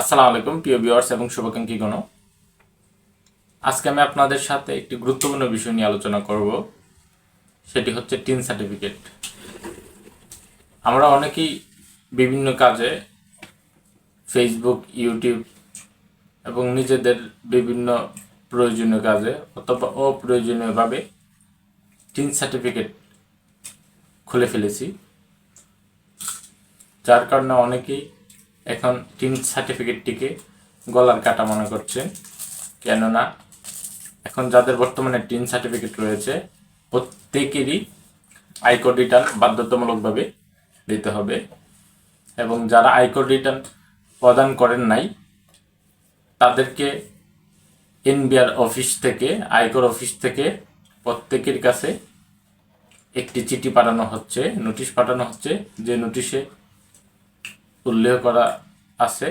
আসসালামু আলাইকুম, প্রিয় ভিউয়ার্স এবং শুভাকাঙ্ক্ষী গণ। আজকে আমি আপনাদের সাথে একটি গুরুত্বপূর্ণ বিষয় নিয়ে আলোচনা করব। সেটি হচ্ছে টিন সার্টিফিকেট। আমরা অনেকেই বিভিন্ন কাজে ফেসবুক ইউটিউব এবং নিজেদের বিভিন্ন প্রয়োজনীয় কাজে অথবা অপ্রয়োজনীয়ভাবে টিন সার্টিফিকেট খুলে ফেলেছি। যার কারণে অনেকেই এখন টিন সার্টিফিকেটটিকে গলার কাটা মনে করছেন কেননা এখন যাদের বর্তমানে টিন সার্টিফিকেট রয়েছে, প্রত্যেকেরই আয়কর রিটার্ন বাধ্যতামূলকভাবে দিতে হবে এবং যারা আয়কর রিটার্ন প্রদান করেন নাই, তাদেরকে এনবিআর অফিস থেকে আয়কর অফিস থেকে প্রত্যেকের কাছে একটি চিঠি পাঠানো হচ্ছে, নোটিশ পাঠানো হচ্ছে, যে নোটিশে উল্লেখ করা আছে।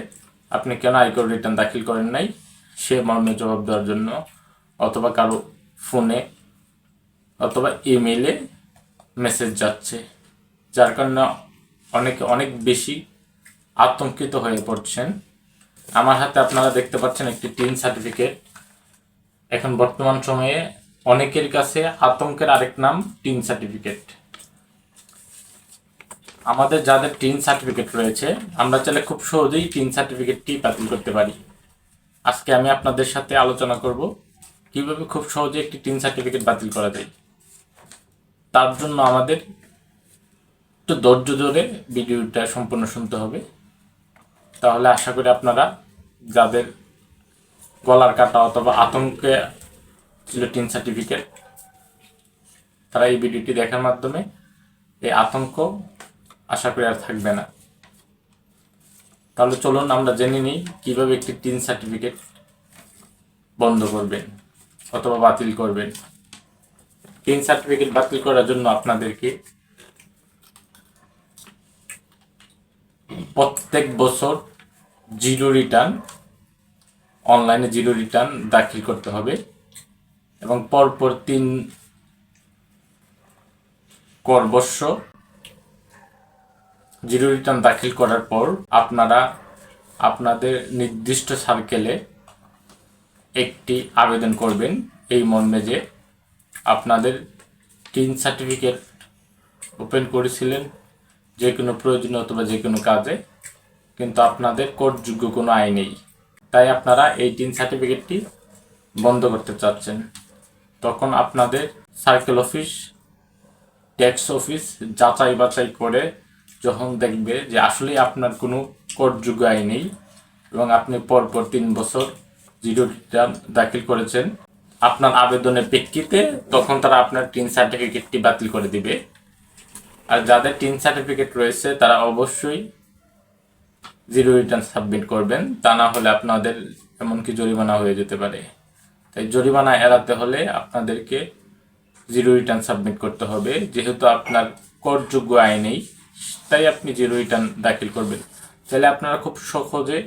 আপনি কেন আয়কর রিটার্ন দাখিল করেন নাই? সে মর্মে জবাব দেওয়ার জন্য অথবা কারও ফোনে অথবা ইমেইলে মেসেজ যাচ্ছে, যার কারণে অনেকে অনেক বেশি আতঙ্কিত হয়ে পড়ছেন। আমার হাতে আপনারা দেখতে পাচ্ছেন একটি টিন সার্টিফিকেট। এখন বর্তমান সময়ে অনেকের কাছে আতঙ্কের আরেক নাম টিন সার্টিফিকেট। আমাদের যাদের টিন সার্টিফিকেট রয়েছে, আমরা চাইলে খুব সহজেই টিন সার্টিফিকেটটি বাতিল করতে পারি। আজকে আমি আপনাদের সাথে আলোচনা করব কীভাবে খুব সহজে একটি টিন সার্টিফিকেট বাতিল করা যায়। তার জন্য আমাদের একটু ধৈর্য ধরে ভিডিওটা সম্পূর্ণ শুনতে হবে। তাহলে আশা করি আপনারা যাদের গলার কাটা অথবা আতঙ্কে ছিল টিন সার্টিফিকেট তারা এই ভিডিওটি দেখার মাধ্যমে এই আতঙ্ক আশা করি আর থাকবে না। তাহলে চলুন আমরা জেনে নিই কীভাবে একটি টিন সার্টিফিকেট বন্ধ করবেন অথবা বাতিল করবেন। টিন সার্টিফিকেট বাতিল করার জন্য আপনাদেরকে প্রত্যেক বছর জিরো রিটার্ন, অনলাইনে জিরো রিটার্ন দাখিল করতে হবে এবং পরপর তিন করবর্ষ জিরো রিটার্ন দাখিল করার পর আপনারা আপনাদের নির্দিষ্ট সার্কেলে একটি আবেদন করবেন। এই মর্মে যে আপনাদের টিন সার্টিফিকেট ওপেন করেছিলেন, যে কোনো প্রয়োজনীয় অথবা যে কোনো কাজে, কিন্তু আপনাদের কোর্টযোগ্য কোনো আয় নেই। তাই আপনারা এই টিন সার্টিফিকেটটি বন্ধ করতে চাচ্ছেন। তখন আপনাদের সার্কেল অফিস ট্যাক্স অফিস যাচাই বাছাই করে যখন দেখবে যে আসলে আপনার কোনো করযোগ্য আয় নেই এবং আপনি পরপর তিন বছর জিরো রিটার্ন দাখিল করেছেন, আপনার আবেদনের প্রেক্ষিতে তখন তারা আপনার টিন সার্টিফিকেটটি বাতিল করে দিবে। আর যাদের টিন সার্টিফিকেট রয়েছে, তারা অবশ্যই জিরো রিটার্ন সাবমিট করবেন। তা না হলে আপনাদের এমনকি জরিমানা হয়ে যেতে পারে। তাই জরিমানা এড়াতে হলে আপনাদেরকে জিরো রিটার্ন সাবমিট করতে হবে। যেহেতু আপনার করযোগ্য আয় নেই তাই আপনি জিরো রিটার্ন দাখিল করবেন, তাহলে আপনারা খুব সহজে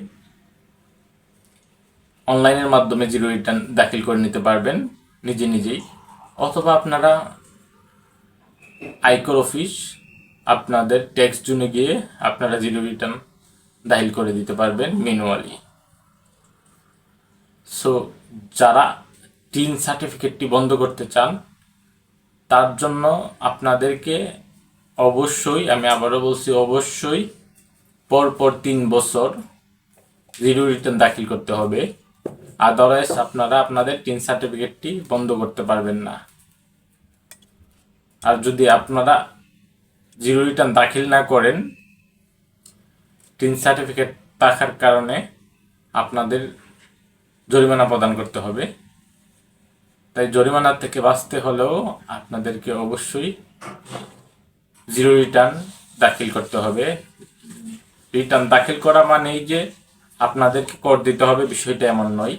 অনলাইনের মাধ্যমে জিরো রিটার্ন দাখিল করে নিতে পারবেন, নিজে নিজেই। অথবা আপনারা আয়কর অফিস, আপনাদের ট্যাক্স জুনে গিয়ে আপনারা জিরো রিটার্ন দাখিল করে দিতে পারবেন ম্যানুয়ালি সো যারা টিন সার্টিফিকেটটি বন্ধ করতে চান, তার জন্য আপনাদেরকে অবশ্যই, আমি আবারও বলছি অবশ্যই, পরপর তিন বছর জিরো রিটার্ন দাখিল করতে হবে। আদারওয়াইজ আপনারা আপনাদের টিন সার্টিফিকেটটি বন্ধ করতে পারবেন না। আর যদি আপনারা জিরো রিটার্ন দাখিল না করেন টিন সার্টিফিকেট থাকার কারণে আপনাদের জরিমানা প্রদান করতে হবে। তাই জরিমানা থেকে বাঁচতে হলেও আপনাদেরকে অবশ্যই জিরো রিটার্ন দাখিল করতে হবে। রিটার্ন দাখিল করা মানেই যে আপনাদেরকে কর দিতে হবে, বিষয়টা এমন নয়।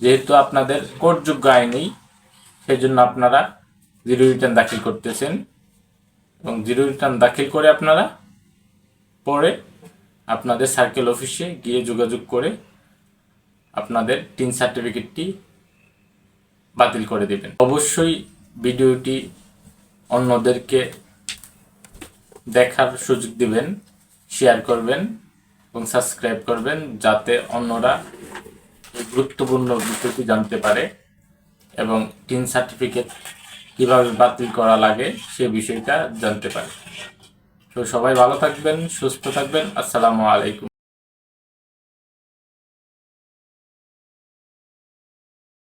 যেহেতু আপনাদের করযোগ্য আয় নেই সেই জন্য আপনারা জিরো রিটার্ন দাখিল করতেছেন। এবং জিরো রিটার্ন দাখিল করে আপনারা পরে আপনাদের সার্কেল অফিসে গিয়ে যোগাযোগ করে আপনাদের টিন সার্টিফিকেটটি বাতিল করে দেবেন। অবশ্যই ভিডিওটি অন্যদেরকে দেখার সুযোগ দিবেন শেয়ার করবেন এবং সাবস্ক্রাইব করবেন যাতে অন্যরা এই গুরুত্বপূর্ণ বিষয়টি জানতে পারে এবং টিন সার্টিফিকেট কীভাবে বাতিল করা লাগে সে বিষয়টা জানতে পারে। তো সবাই ভালো থাকবেন, সুস্থ থাকবেন, আসসালামু আলাইকুম।